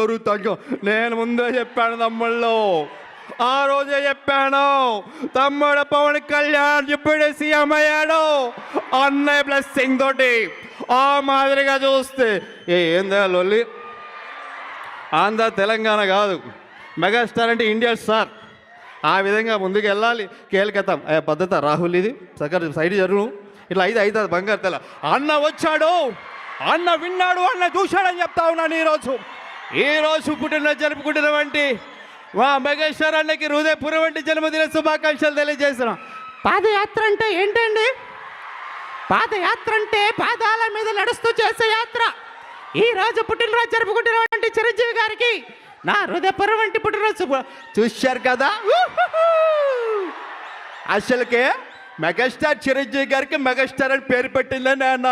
తగ్గు నేను ముందే చెప్పాను తమ్ముళ్ళు ఆ రోజే చెప్పాను తమ్ముడు పవన్ కళ్యాణ్ ఇప్పుడే సీఎం అయ్యాడు అన్నయ్య బ్లెస్సింగ్ తోటి ఆ మాదిరిగా చూస్తే ఏ ఏందా లొల్లి ఆంధ్ర తెలంగాణ కాదు మెగాస్టార్ అంటే ఇండియా స్టార్ ఆ విధంగా ముందుకు వెళ్ళాలి కేల్కతాం ఏ పద్ధత రాహుల్ ఇది సగర్ సైడ్ జరుగు ఇట్లా అయితే అవుతుంది బంగారు తెల అన్న వచ్చాడు అన్న విన్నాడు అన్న చూశాడని చెప్తా ఉన్నాను ఈరోజు ఈరోజు పుట్టిన జరుపుకుంటున్నటువంటి మా మెగాస్టార్ అన్నకి హృదయపూర్వ వంటి జన్మదిన శుభాకాంక్షలు తెలియజేసిన పాదయాత్ర అంటే ఏంటండి? పాదయాత్ర అంటే పాదాల మీద నడుస్తూ చేసే యాత్ర. ఈ రోజు పుట్టినరోజు జరుపుకుంటున్నటువంటి చిరంజీవి గారికి నా హృదయపూర్వవంటి పుట్టినరోజు చూశారు కదా? అసలుకే మెగాస్టార్ చిరంజీవి గారికి మెగాస్టార్ అని పేరు పెట్టిందని అన్న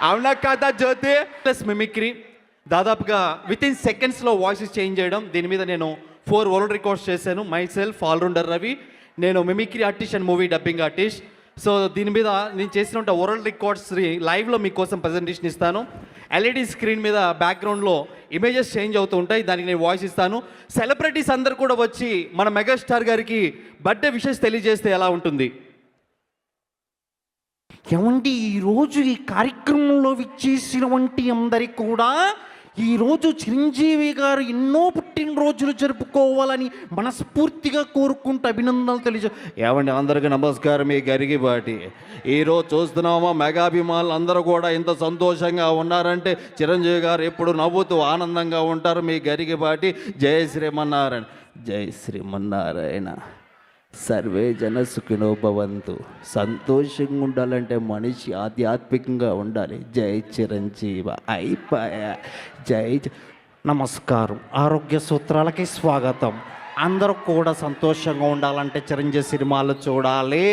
అవునా కదా జ్యోతి? Plus mimicry. దాదాపుగా విత్ ఇన్ సెకండ్స్లో వాయిసెస్ చేంజ్ చేయడం. దీని మీద నేను ఫోర్ వరల్డ్ రికార్డ్స్ చేశాను. మై సెల్ఫ్ ఆల్రౌండర్ రవి నేను mimicry artist and movie dubbing artist so దీని మీద నేను చేసిన వరల్డ్ రికార్డ్స్ లైవ్లో మీకోసం ప్రజెంటేషన్ ఇస్తాను. ఎల్ఈడి స్క్రీన్ మీద బ్యాక్గ్రౌండ్లో ఇమేజెస్ చేంజ్ అవుతూ ఉంటాయి. దానికి నేను వాయిస్ ఇస్తాను. సెలబ్రిటీస్ అందరు కూడా వచ్చి మన మెగాస్టార్ గారికి బర్త్డే విషెస్ తెలియజేస్తే ఎలా ఉంటుంది? ఏమండి ఈరోజు ఈ కార్యక్రమంలో విచ్చేసిన వంటి అందరికి కూడా ఈరోజు చిరంజీవి గారు ఎన్నో పుట్టినరోజులు జరుపుకోవాలని మనస్ఫూర్తిగా కోరుకుంటూ అభినందనలు తెలియ ఏమండి అందరికీ నమస్కారం మీ గరిగిబాటి ఈరోజు చూస్తున్నామా మెగాభిమానులు అందరూ కూడా ఇంత సంతోషంగా ఉన్నారంటే చిరంజీవి గారు ఎప్పుడు నవ్వుతూ ఆనందంగా ఉంటారు. మీ గరిగిబాటి జయ శ్రీమన్నారాయణ. జై శ్రీమన్నారాయణ. సర్వే జన సుఖినో భవంతు. సంతోషంగా ఉండాలంటే మనిషి ఆధ్యాత్మికంగా ఉండాలి. జై చిరంజీవ. అయిపోయా. జై నమస్కారం. ఆరోగ్య సూత్రాలకి స్వాగతం. అందరూ కూడా సంతోషంగా ఉండాలంటే చిరంజీవి సినిమాలు చూడాలి.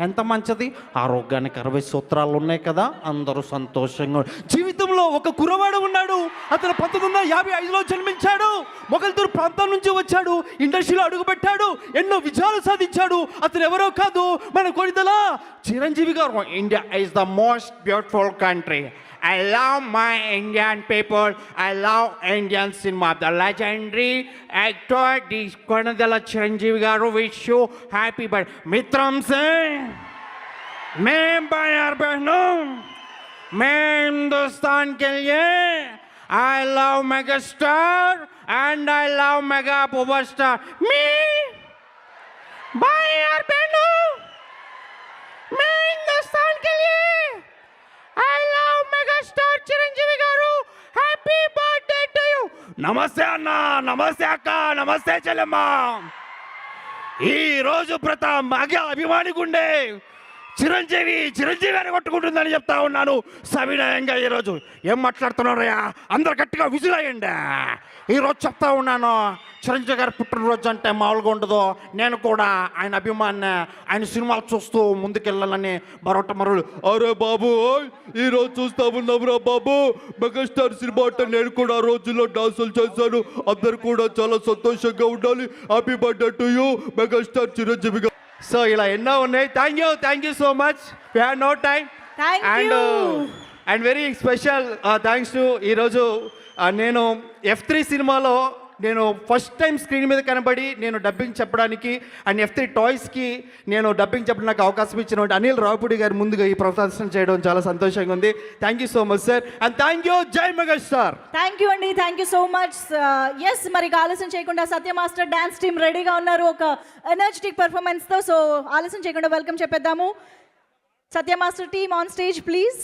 ఎంత మంచిది? ఆరోగ్యానికి అరవై సూత్రాలు ఉన్నాయి కదా అందరూ సంతోషంగా జీవితంలో ఒక కురవాడు ఉన్నాడు అతను పంతొమ్మిది వందల యాభై ఐదులో జన్మించాడు మొగల్తూరు ప్రాంతం నుంచి వచ్చాడు ఇండస్ట్రీలో అడుగుపెట్టాడు ఎన్నో విజయాలు సాధించాడు అతను ఎవరో కాదు మన కొడిదల చిరంజీవి గారు. India is the most beautiful country I love my Indian people. I love Indian cinema. The legendary actor, the Konadala Chiranjeevi Garu, wish you happy birthday. Mitram Singh, मैं बाहर बहनों मैं हिंदुस्तान के लिए I love mega star and I love mega power star నమస్తే అన్న నమస్తే అక్క నమస్తే చెల్లెమ్మ. ఈ రోజు ప్రతి మగ అభిమాని గుండె. చిరంజీవి చిరంజీవి అని కొట్టుకుంటుందని చెప్తా ఉన్నాను. సవినయంగా ఈరోజు ఏం మాట్లాడుతున్నారయ్యా అందరు గట్టిగా విజులయ్యండి. ఈరోజు చెప్తా ఉన్నాను చిరంజీవి గారి పుట్టినరోజు అంటే మామూలుగా ఉండదు. నేను కూడా ఆయన అభిమాన్ని ఆయన సినిమాలు చూస్తూ ముందుకెళ్ళాలని మరొకటి మరో అరే బాబు ఈ రోజు చూస్తా ఉన్నావురా బాబు. మెగాస్టార్ సినిమా అంటే నేను కూడా ఆ రోజుల్లో డాన్సులు చేశాను. అందరు కూడా చాలా సంతోషంగా ఉండాలి. Happy birthday to you megastar Chiranjeevi గారు. సో ఇలా ఎన్నో ఉన్నాయి. Thank you thank you so much we have no time Thank and. And very special thanks to ఈరోజు నేను ఎఫ్ త్రీ సినిమాలో నేను ఫస్ట్ టైం స్క్రీన్ మీద కనబడి నేను డబ్బింగ్ చెప్పడానికి అండ్ ఎఫ్ త్రీ టాయ్స్కి నేను డబ్బింగ్ చెప్పడానికి నాకు అవకాశం ఇచ్చిన అనిల్ రావుపూడి గారి ముందుగా ఈ ప్రదర్శన చేయడం చాలా సంతోషంగా ఉంది. Thank you so much sir and thank you జై మెగాస్టార్ థ్యాంక్ యూ అండి thank you so much yes మరి ఇక ఆలస్యం చేయకుండా సత్య మాస్టర్ డాన్స్ టీమ్ రెడీగా ఉన్నారు. ఒక ఎనర్జెటిక్ పర్ఫార్మెన్స్తో సో ఆలస్యం చేయకుండా welcome చెప్పేద్దాము. Satya master team on stage please